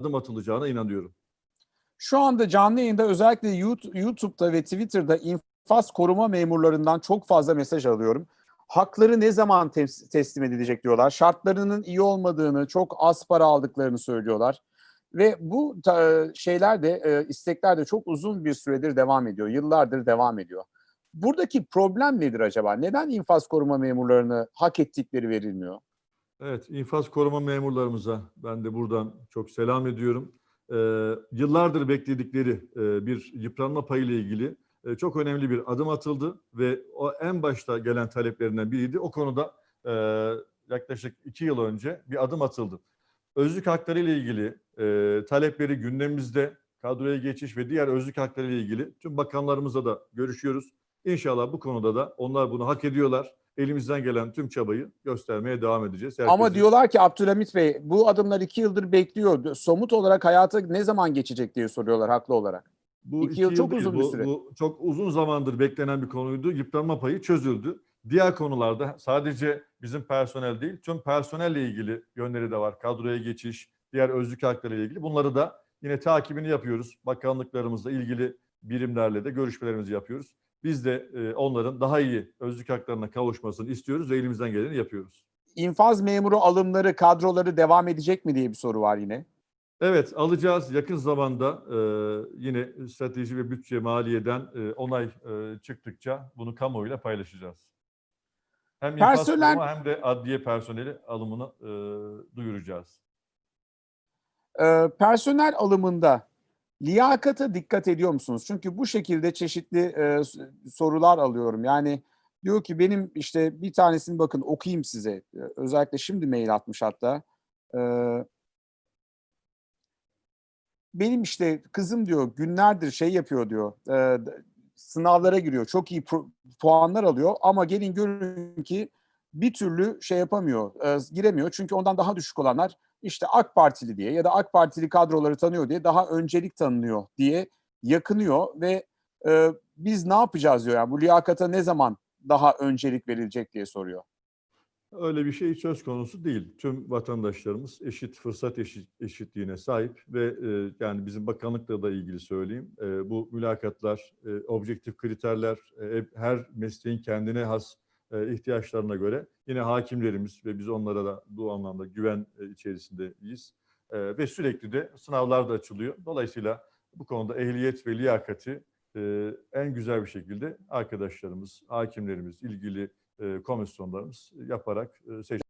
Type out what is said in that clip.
adım atılacağına inanıyorum. Şu anda canlı yayında özellikle YouTube- YouTube'da ve Twitter'da infaz koruma memurlarından çok fazla mesaj alıyorum. Hakları ne zaman tes- teslim edilecek diyorlar. Şartlarının iyi olmadığını, çok az para aldıklarını söylüyorlar. Ve bu şeyler de, e, istekler de çok uzun bir süredir devam ediyor. Yıllardır devam ediyor. Buradaki problem nedir acaba? Neden infaz koruma memurlarını hak ettikleri verilmiyor? Evet, infaz koruma memurlarımıza ben de buradan çok selam ediyorum. Ee, yıllardır bekledikleri e, bir yıpranma payı ile ilgili e, çok önemli bir adım atıldı ve o en başta gelen taleplerinden biriydi. O konuda e, yaklaşık iki yıl önce bir adım atıldı. Özlük hakları ile ilgili e, talepleri gündemimizde, kadroya geçiş ve diğer özlük hakları ile ilgili tüm bakanlarımızla da görüşüyoruz. İnşallah bu konuda da onlar bunu hak ediyorlar. Elimizden gelen tüm çabayı göstermeye devam edeceğiz. Ama Herkesin- diyorlar ki Abdülhamit Bey bu adımlar iki yıldır bekliyor. Somut olarak hayata ne zaman geçecek diye soruyorlar haklı olarak. Bu İki yıl çok değil, uzun bir bu- süre. Bu çok uzun zamandır beklenen bir konuydu. Yıpranma payı çözüldü. Diğer konularda sadece bizim personel değil, tüm personelle ilgili yönleri de var. Kadroya geçiş, diğer özlük hakları ile ilgili. Bunları da yine takibini yapıyoruz. Bakanlıklarımızla ilgili birimlerle de görüşmelerimizi yapıyoruz. Biz de e, onların daha iyi özlük haklarına kavuşmasını istiyoruz ve elimizden geleni yapıyoruz. İnfaz memuru alımları, kadroları devam edecek mi diye bir soru var yine. Evet alacağız yakın zamanda e, yine strateji ve bütçe maliyeden e, onay e, çıktıkça bunu kamuoyuyla paylaşacağız. Hem infaz Personel- kurumu hem de adliye personeli alımını e, duyuracağız. Ee, personel alımında liyakata dikkat ediyor musunuz? Çünkü bu şekilde çeşitli e, sorular alıyorum. Yani diyor ki benim işte bir tanesini bakın okuyayım size. Ee, Özellikle şimdi mail atmış hatta. Ee, benim işte kızım diyor günlerdir şey yapıyor diyor. e, sınavlara giriyor. Çok iyi puanlar alıyor ama gelin görün ki bir türlü şey yapamıyor, e, giremiyor. Çünkü ondan daha düşük olanlar işte AK Partili diye ya da AK Partili kadroları tanıyor diye daha öncelik tanınıyor diye yakınıyor ve e, biz ne yapacağız diyor. Yani bu liyakata ne zaman daha öncelik verilecek diye soruyor. Öyle bir şey söz konusu değil. Tüm vatandaşlarımız eşit fırsat eşit, eşitliğine sahip ve e, yani bizim bakanlıkla da ilgili söyleyeyim. E, bu mülakatlar, e, objektif kriterler, e, her mesleğin kendine has e, ihtiyaçlarına göre yine hakimlerimiz ve biz onlara da bu anlamda güven e, içerisindeyiz. E, ve sürekli de sınavlar da açılıyor. Dolayısıyla bu konuda ehliyet ve liyakati e, en güzel bir şekilde arkadaşlarımız, hakimlerimiz, ilgili komisyonlarımız yaparak e, seç